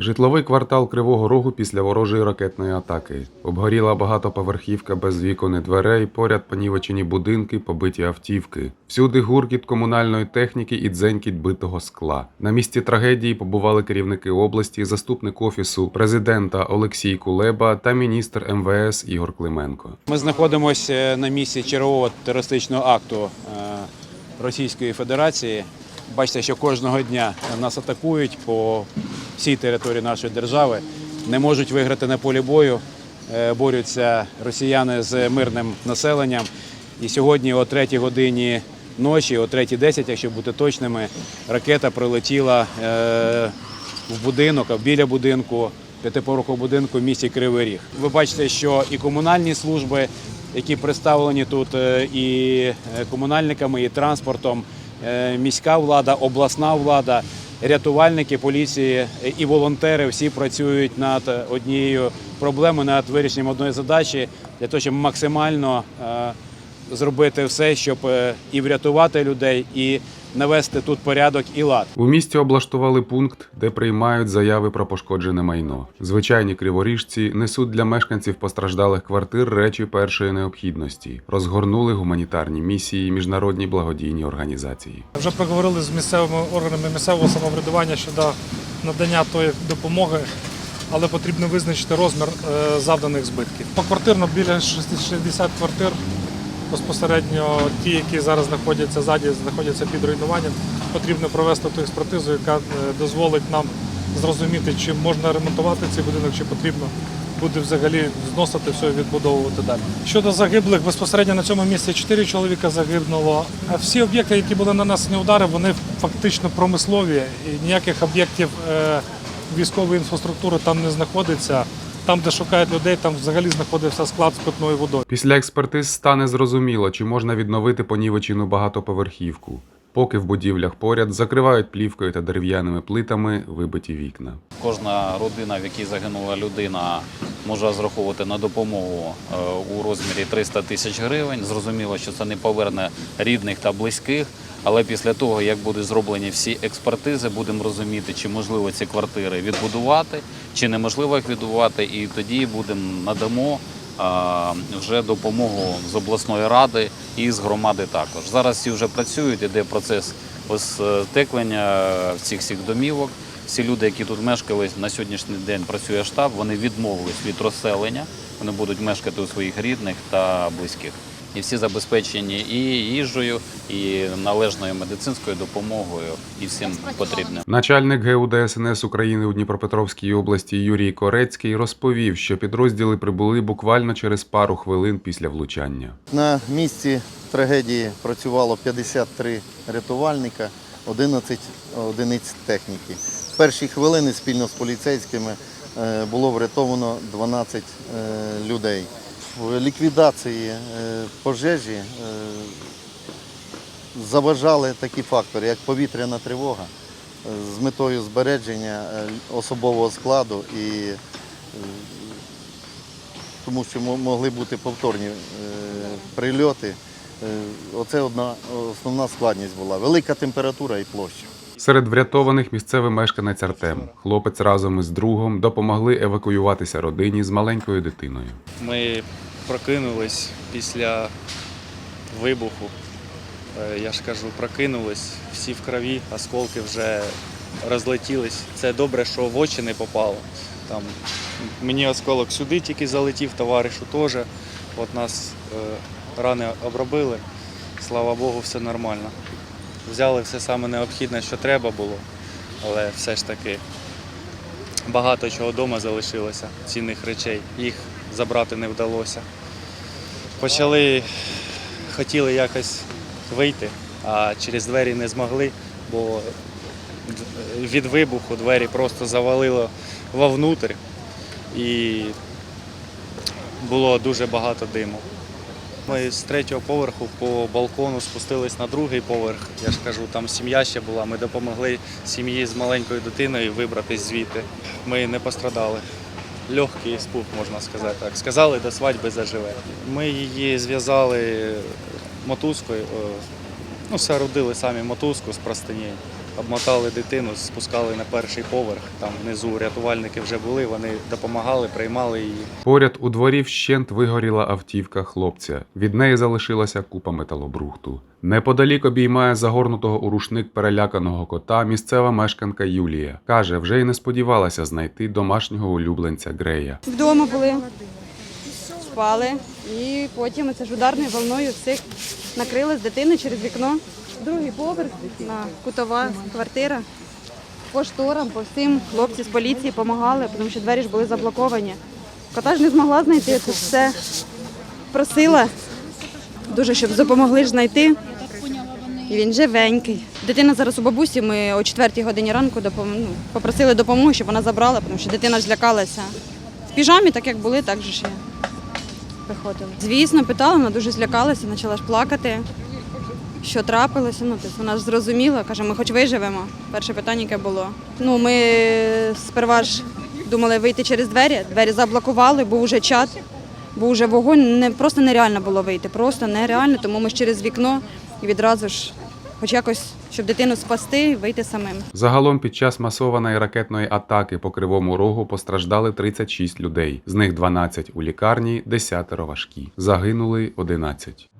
Житловий квартал Кривого Рогу після ворожої ракетної атаки. Обгоріла багатоповерхівка без вікон і дверей, поряд понівечені будинки, побиті автівки. Всюди гуркіт комунальної техніки і дзенькіт битого скла. На місці трагедії побували керівники області, заступник офісу президента Олексій Кулеба та міністр МВС Ігор Клименко. Ми знаходимося на місці чергового терористичного акту е, Російської Федерації. Бачите, що кожного дня нас атакують по всій території нашої держави. Не можуть виграти на полі бою. Е, Борються росіяни з мирним населенням. І сьогодні, о 3 годині ночі, о 3.10, якщо бути точними, ракета прилетіла е, в будинок, а біля будинку, п'ятиповерхового будинку в місті Кривий Ріг. Ви бачите, що і комунальні служби, які представлені тут, е, і комунальниками, і транспортом, міська влада, обласна влада, рятувальники поліції і волонтери всі працюють над однією проблемою, над вирішенням одної задачі для того, щоб максимально е, зробити все, щоб е, і врятувати людей, і навести тут порядок і лад. У місті облаштували пункт, де приймають заяви про пошкоджене майно. Звичайні криворіжці несуть для мешканців постраждалих квартир речі першої необхідності, розгорнули гуманітарні місії міжнародні благодійні організації. Вже проговорили з місцевими органами місцевого самоврядування щодо надання тої допомоги, але потрібно визначити розмір е, завданих збитків. Поквартирно біля 60 квартир. Безпосередньо ті, які зараз знаходяться ззаді, знаходяться під руйнуванням, потрібно провести ту експертизу, яка е, дозволить нам зрозуміти, чи можна ремонтувати цей будинок, чи потрібно буде взагалі зносити все і відбудовувати далі. Щодо загиблих, безпосередньо на цьому місці 4 чоловіка загинуло. Всі об'єкти, які були нанесені удари, вони фактично промислові і ніяких об'єктів е, військової інфраструктури там не знаходиться. Там, де шукають людей, там взагалі знаходився склад з питною водою. Після експертиз стане зрозуміло, чи можна відновити понівечену багатоповерхівку. Поки в будівлях поряд закривають плівкою та дерев'яними плитами вибиті вікна. Кожна родина, в якій загинула людина, може розраховувати на допомогу е, у розмірі 300 тисяч гривень. Зрозуміло, що це не поверне рідних та близьких. Але після того, як будуть зроблені всі експертизи, будемо розуміти, чи можливо ці квартири відбудувати, чи неможливо їх відбудувати, і тоді будемо надамо вже допомогу з обласної ради і з громади також. Зараз всі вже працюють, іде процес остеклення цих всіх домівок. Всі люди, які тут мешкали, на сьогоднішній день працює штаб, вони відмовились від розселення, вони будуть мешкати у своїх рідних та близьких. І всі забезпечені і їжею, і належною медицинською допомогою, і всім потрібним. Начальник ГУ ДСНС України у Дніпропетровській області Юрій Корецький розповів, що підрозділи прибули буквально через пару хвилин після влучання. На місці трагедії працювало 53 рятувальника, 11 одиниць техніки. В перші хвилини спільно з поліцейськими е, було врятовано 12 е, людей. В ліквідації е, пожежі е, заважали такі фактори, як повітряна тривога е, з метою збереження особового складу і тому що могли бути повторні прильоти. Оце одна основна складність була. Велика температура і площа. Серед врятованих місцевий мешканець Артем. Хлопець разом із другом допомогли евакуюватися родині з маленькою дитиною. Ми прокинулись після вибуху. Е, Я ж кажу, прокинулись, всі в крові, осколки вже розлетілись. Це добре, що в очі не попало. Там мені осколок сюди тільки залетів, товаришу теж. От нас е, рани обробили. Слава Богу, все нормально. Взяли все саме необхідне, що треба було, але все ж таки багато чого вдома залишилося, цінних речей. Їх забрати не вдалося. Почали, хотіли якось вийти, а через двері не змогли, бо від вибуху двері просто завалило вовнутрь і було дуже багато диму. Ми з третього поверху по балкону спустились на другий поверх. Я ж кажу, там сім'я ще була. Ми допомогли сім'ї з маленькою дитиною вибратись звідти. Ми не пострадали. Легкий спух, можна сказати так. Сказали, до свадьби заживе. Ми її зв'язали мотузкою, ну, соорудили самі мотузку з простині. Обмотали дитину, спускали на перший поверх. Там внизу рятувальники вже були, вони допомагали, приймали її. Поряд у дворі вщент вигоріла автівка хлопця. Від неї залишилася купа металобрухту. Неподалік обіймає загорнутого у рушник переляканого кота місцева мешканка Юлія. Каже, вже й не сподівалася знайти домашнього улюбленця Грея. Вдома були, спали, і потім це ж ударною волною всіх накрили з дитини через вікно. Другий поверх, на кутова квартира. По шторам, по всім хлопці з поліції допомагали, тому що двері ж були заблоковані. Кота ж не змогла знайти, тут все просила. Дуже, щоб допомогли ж знайти. І він живенький. Дитина зараз у бабусі. Ми о 4 годині ранку допом... ну, попросили допомоги, щоб вона забрала, тому що дитина ж злякалася. В піжамі, так як були, так же ж і виходили. Звісно, питала, вона дуже злякалася, почала ж плакати. Що трапилося? Ну, тобто вона ж зрозуміла, каже, ми хоч виживемо. Перше питання, яке було. Ну, ми сперва ж думали вийти через двері, двері заблокували, був уже чат, був уже вогонь. Не, просто нереально було вийти, просто нереально, тому ми ж через вікно і відразу ж, хоч якось, щоб дитину спасти, вийти самим. Загалом під час масованої ракетної атаки по Кривому Рогу постраждали 36 людей. З них 12 у лікарні, 10 важкі. Загинули 11.